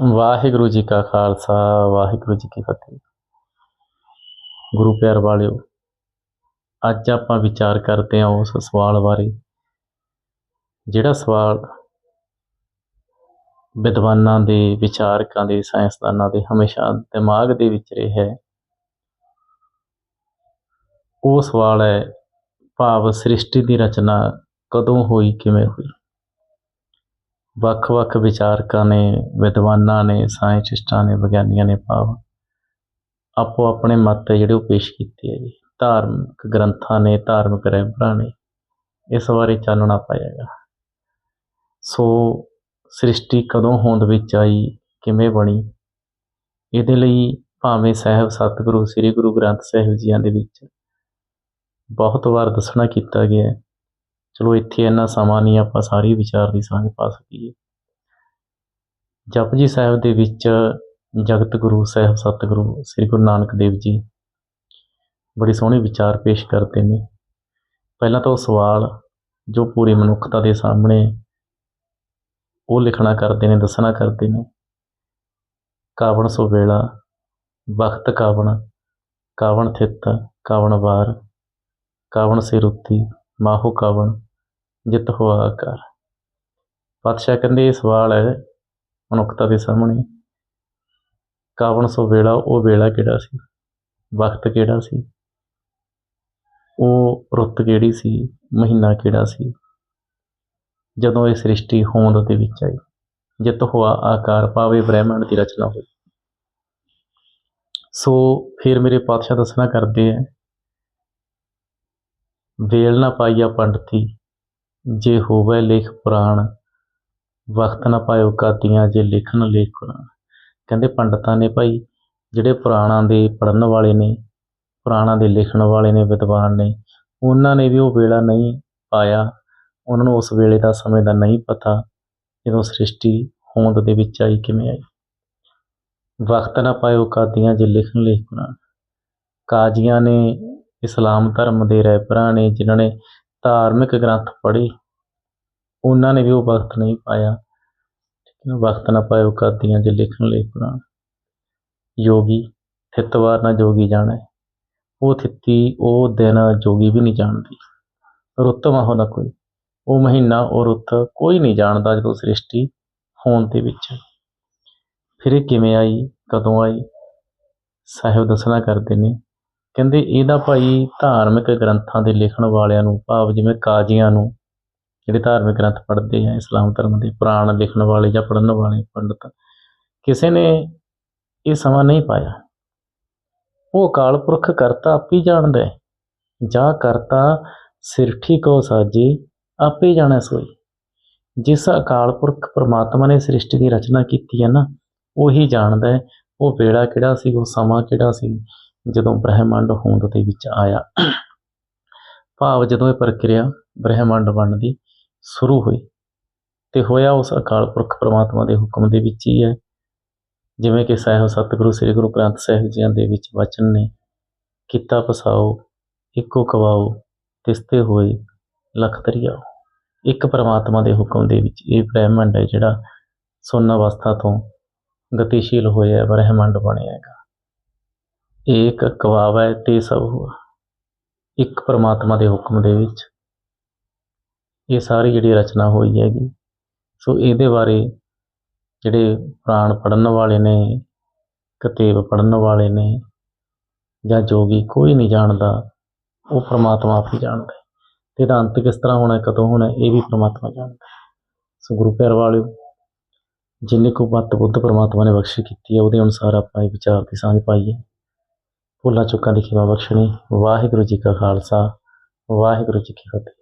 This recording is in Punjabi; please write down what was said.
ਵਾਹਿਗੁਰੂ ਜੀ ਕਾ ਖਾਲਸਾ, ਵਾਹਿਗੁਰੂ ਜੀ ਕੀ ਫਤਿਹ। ਗੁਰੂ ਪਿਆਰ ਵਾਲਿਓ, ਅੱਜ ਆਪਾਂ ਵਿਚਾਰ ਕਰਦੇ ਹਾਂ ਉਸ ਸਵਾਲ ਬਾਰੇ, ਜਿਹੜਾ ਸਵਾਲ ਵਿਦਵਾਨਾਂ ਦੇ, ਵਿਚਾਰਕਾਂ ਦੇ, ਸਾਇੰਸਦਾਨਾਂ ਦੇ ਹਮੇਸ਼ਾ ਦਿਮਾਗ ਦੇ ਵਿੱਚ ਰਿਹਾ ਹੈ। ਉਹ ਸਵਾਲ ਹੈ, ਭਾਵ ਸ੍ਰਿਸ਼ਟੀ ਦੀ ਰਚਨਾ ਕਦੋਂ ਹੋਈ, ਕਿਵੇਂ ਹੋਈ? ਵੱਖ-ਵੱਖ ਵਿਚਾਰਕਾਂ ਨੇ, ਵਿਦਵਾਨਾਂ ਨੇ, ਸਾਇੰਟਿਸਟਾਂ ਨੇ, ਵਿਗਿਆਨੀਆਂ ਨੇ ਭਾਵ ਆਪੋ ਆਪਣੇ ਮਤ ਹੈ ਜਿਹੜੇ ਉਹ ਪੇਸ਼ ਕੀਤੇ ਹੈ ਜੀ। ਧਾਰਮਿਕ ਗ੍ਰੰਥਾਂ ਨੇ, ਧਾਰਮਿਕ ਰਹਿਬਰਾਂ ਨੇ, ਇਸ ਬਾਰੇ ਚਾਨਣਾ ਪਾਇਆਗਾ ਸੋ ਸ੍ਰਿਸ਼ਟੀ ਕਦੋਂ ਹੋਂਦ ਵਿੱਚ ਆਈ, ਕਿਵੇਂ ਬਣੀ? ਇਹਦੇ ਲਈ ਭਾਵੇਂ ਸਾਹਿਬ ਸਤਿਗੁਰੂ, ਸ੍ਰੀ ਗੁਰੂ ਗ੍ਰੰਥ ਸਾਹਿਬ ਜੀਆਂ ਦੇ ਵਿੱਚ ਬਹੁਤ ਵਾਰ ਦੱਸਣਾ ਕੀਤਾ ਗਿਆ ਚਲੋ ਇੱਥੇ ਇੰਨਾ ਸਮਾਂ ਨਹੀਂ, ਆਪਾਂ ਸਾਰੀ ਵਿਚਾਰ ਦੀ ਸਾਂਝ ਪਾ ਸਕੀਏ। ਜਪਜੀ ਸਾਹਿਬ ਦੇ ਵਿੱਚ ਜਗਤ ਗੁਰੂ ਸਾਹਿਬ, ਸਤਿਗੁਰੂ ਸ੍ਰੀ ਗੁਰੂ ਨਾਨਕ ਦੇਵ ਜੀ ਬੜੀ ਸੋਹਣੇ ਵਿਚਾਰ ਪੇਸ਼ ਕਰਦੇ ਨੇ। ਪਹਿਲਾਂ ਤਾਂ ਉਹ ਸਵਾਲ ਜੋ ਪੂਰੀ ਮਨੁੱਖਤਾ ਦੇ ਸਾਹਮਣੇ ਉਹ ਲਿਖਣਾ ਕਰਦੇ ਨੇ, ਦੱਸਣਾ ਕਰਦੇ ਨੇ। ਕਾਵਣ ਸੋ ਵੇਲਾ ਵਕਤ ਕਾਵਣ ਕਾਵਣ ਥਿਤ, ਕਾਵਣ ਵਾਰ, ਕਾਵਣ ਸੇ ਰੁੱਤੀ ਮਾਹੋ ਕਾਵਣ। ਜਿਤ ਹੋਆ ਆਕਾਰ ਪਾਤਸ਼ਾਹ ਕਹਿੰਦੇ, ਇਹ ਸਵਾਲ ਹੈ ਮਨੁੱਖਤਾ ਦੇ ਸਾਹਮਣੇ। ਕਾਵਣ ਸੋ ਵੇਲਾ, ਉਹ ਵੇਲਾ ਕਿਹੜਾ ਸੀ? ਵਕਤ ਕਿਹੜਾ ਸੀ? ਉਹ ਰੁੱਤ ਕਿਹੜੀ ਸੀ? ਮਹੀਨਾ ਕਿਹੜਾ ਸੀ? ਜਦੋਂ ਇਹ ਸ੍ਰਿਸ਼ਟੀ ਹੋਂਦ ਦੇ ਵਿੱਚ ਆਈ, ਜਿਤ ਹੋਆ ਆਕਾਰ ਪਾਵੇ ਬ੍ਰਹਿਮੰਡ ਦੀ ਰਚਨਾ ਹੋਈ। ਸੋ ਫਿਰ ਮੇਰੇ ਪਾਤਸ਼ਾਹ ਦੱਸਣਾ ਕਰਦੇ ਆ, ਵੇਲ ਨਾ ਪਾਈਆ ਪੰਡਤੀ ਜੇ ਹੋਵੇ ਲੇਖ ਪੁਰਾਣ, ਵਕਤ ਨਾ ਪਾਇਓ ਕਾਦੀਆਂ, ਜੇ ਲਿਖਣ ਲੇਖ ਕੁਰਾਨ ਕਹਿੰਦੇ ਪੰਡਤਾਂ ਨੇ ਭਾਈ, ਜਿਹੜੇ ਪੁਰਾਣਾਂ ਦੇ ਪੜਨ ਵਾਲੇ ਨੇ, ਪੁਰਾਣਾਂ ਦੇ ਲਿਖਣ ਵਾਲੇ ਨੇ, ਵਿਦਵਾਨ ਨੇ, ਉਹਨਾਂ ਨੇ ਵੀ ਉਹ ਵੇਲਾ ਨਹੀਂ ਪਾਇਆ। ਉਹਨਾਂ ਨੂੰ ਉਸ ਵੇਲੇ ਦਾ ਸਮੇਂ ਦਾ ਨਹੀਂ ਪਤਾ, ਜਦੋਂ ਸ੍ਰਿਸ਼ਟੀ ਹੋਂਦ ਦੇ ਵਿੱਚ ਆਈ, ਕਿਵੇਂ ਆਈ। ਵਕਤ ਨਾ ਪਾਇਓ ਕਾਦੀਆਂ, ਜੇ ਲਿਖਣ ਲਿਖਣਾ ਕਾਜ਼ੀਆਂ ਨੇ ਇਸਲਾਮ ਧਰਮ ਦੇ ਰਹਿਬਰਾਂ ਨੇ, ਜਿਨ੍ਹਾਂ ਨੇ ਧਾਰਮਿਕ ਗ੍ਰੰਥ ਪੜ੍ਹੇ, ਉਹਨਾਂ ਨੇ ਵੀ ਉਹ ਵਕਤ ਨਹੀਂ ਪਾਇਆ। ਵਕਤ ਨਾ ਪਾਇਓ ਕਰਦੀਆਂ ਜੇ ਲਿਖਣ ਲਈ ਕੁਰਾਨ ਯੋਗੀ ਥਿਤਵਾਰ ਨਾ ਜੋਗੀ ਜਾਣੇ ਉਹ ਥਿੱਤੀ, ਉਹ ਦਿਨ ਜੋਗੀ ਵੀ ਨਹੀਂ ਜਾਣਦੀ। ਰੁੱਤ ਮਾਹੋ ਨਾ ਕੋਈ। ਉਹ ਮਹੀਨਾ, ਉਹ ਰੁੱਤ ਕੋਈ ਨਹੀਂ ਜਾਣਦਾ ਜਦੋਂ ਸ੍ਰਿਸ਼ਟੀ ਹੋਣ ਦੇ ਵਿੱਚ। ਫਿਰ ਇਹ ਕਿਵੇਂ ਆਈ? ਕਦੋਂ ਆਈ? ਸਾਹਿਬ ਦੱਸਣਾ ਕਰਦੇ ਨੇ। ਕਹਿੰਦੇ ਇਹਦਾ ਭਾਈ ਧਾਰਮਿਕ ਗ੍ਰੰਥਾਂ ਦੇ ਲਿਖਣ ਵਾਲਿਆਂ ਨੂੰ, ਭਾਵ ਜਿਵੇਂ ਕਾਜ਼ੀਆਂ ਨੂੰ, ਜਿਹੜੇ ਧਾਰਮਿਕ ਗ੍ਰੰਥ ਪੜ੍ਹਦੇ ਆ, ਇਸਲਾਮ ਧਰਮ ਦੇ ਪੁਰਾਣ ਲਿਖਣ ਵਾਲੇ ਜਾਂ ਪੜ੍ਹਨ ਵਾਲੇ ਪੰਡਤ, ਕਿਸੇ ਨੇ ਇਹ ਸਮਾਂ ਨਹੀਂ ਪਾਇਆ। ਉਹ ਅਕਾਲ ਪੁਰਖ ਕਰਤਾ ਆਪੇ ਜਾਣਦਾ ਹੈ। ਜਾ ਕਰਤਾ ਸਿਰਠੀ ਕੋ ਸਾਜੀ, ਆਪੇ ਜਾਣੈ ਸੋਈ। ਜਿਸ ਅਕਾਲ ਪੁਰਖ ਪ੍ਰਮਾਤਮਾ ਨੇ ਸ੍ਰਿਸ਼ਟੀ ਦੀ ਰਚਨਾ ਕੀਤੀ ਹੈ ਨਾ, ਉਹੀ ਜਾਣਦਾ ਹੈ ਉਹ ਵੇੜਾ ਕਿਹੜਾ ਸੀ, ਉਹ ਸਮਾਂ ਕਿਹੜਾ ਸੀ। ਜਦੋਂ ਬ੍ਰਹਿਮੰਡ ਹੋਂਦ ਦੇ ਵਿੱਚ ਆਇਆ, ਭਾਵ ਜਦੋਂ ਇਹ ਪ੍ਰਕਿਰਿਆ ਬ੍ਰਹਿਮੰਡ ਬਣਨ ਦੀ ਸ਼ੁਰੂ ਹੋਈ ਤੇ ਹੋਇਆ ਉਸ ਅਕਾਲ ਪੁਰਖ ਪ੍ਰਮਾਤਮਾ ਦੇ ਹੁਕਮ ਦੇ ਵਿੱਚ ਹੀ ਹੈ। ਜਿਵੇਂ ਕਿ ਸਾਹਿਬ ਸਤਿਗੁਰੂ ਸ੍ਰੀ ਗੁਰੂ ਗ੍ਰੰਥ ਸਾਹਿਬ ਜੀਆਂ ਦੇ ਵਿੱਚ ਵਚਨ ਨੇ, ਕੀਤਾ ਪਸਾਓ, ਇੱਕੋ ਕਵਾਓ, ਤਿਸਤੇ ਹੋਏ, ਲਖ ਦਰਿਆਓ ਇੱਕ ਪ੍ਰਮਾਤਮਾ ਦੇ ਹੁਕਮ ਦੇ ਵਿੱਚ ਇਹ ਬ੍ਰਹਿਮੰਡ ਹੈ ਜਿਹੜਾ ਸੁੰਨ ਅਵਸਥਾ ਤੋਂ ਗਤੀਸ਼ੀਲ ਹੋਇਆ, ਬ੍ਰਹਿਮੰਡ ਬਣਿਆ ਹੈਗਾ। ਏਕ ਕਵਾਵੈ ਤੇ ਸਭ ਹੁਆ। ਇੱਕ ਪਰਮਾਤਮਾ ਦੇ ਹੁਕਮ ਦੇ ਵਿੱਚ ਇਹ ਸਾਰੀ ਜਿਹੜੀ ਰਚਨਾ ਹੋਈ ਹੈਗੀ, ਸੋ ਇਹਦੇ ਬਾਰੇ ਜਿਹੜੇ ਪ੍ਰਾਣ ਪੜਨ ਵਾਲੇ ਨੇ, ਕਤੇਬ ਪੜਨ ਵਾਲੇ ਨੇ ਜਾਂ ਜੋਗੀ ਕੋਈ ਨਹੀਂ ਜਾਣਦਾ, ਉਹ ਪਰਮਾਤਮਾ ਆਪ ਹੀ ਜਾਣਦਾ ਹੈ। ਤੇ ਇਹਦਾ ਅੰਤ ਕਿਸ ਤਰ੍ਹਾਂ ਹੋਣਾ, ਕਦੋਂ ਹੋਣਾ, ਇਹ ਵੀ ਪਰਮਾਤਮਾ ਜਾਣਦਾ ਹੈ। ਸੋ ਗੁਰੂ ਪਿਆਰ ਵਾਲਿਓ, ਜਿੰਨੇ ਕੋ ਮੱਤ ਬੁੱਧ ਪਰਮਾਤਮਾ ਨੇ ਬਖਸ਼ਿਸ਼ ਕੀਤੀ ਹੈ, ਉਹਦੇ ਅਨੁਸਾਰ ਆਪਾਂ ਇਹ ਵਿਚਾਰ ਦੀ ਸਾਂਝ ਪਾਈਏ। ਭੁੱਲਾਂ ਚੁੱਕਾਂ ਦੀ ਖਿਮਾ ਬਖਸ਼ਣੀ। ਵਾਹਿਗੁਰੂ ਜੀ ਕਾ ਖਾਲਸਾ ਵਾਹਿਗੁਰੂ ਜੀ ਕੀ ਫਤਿਹ।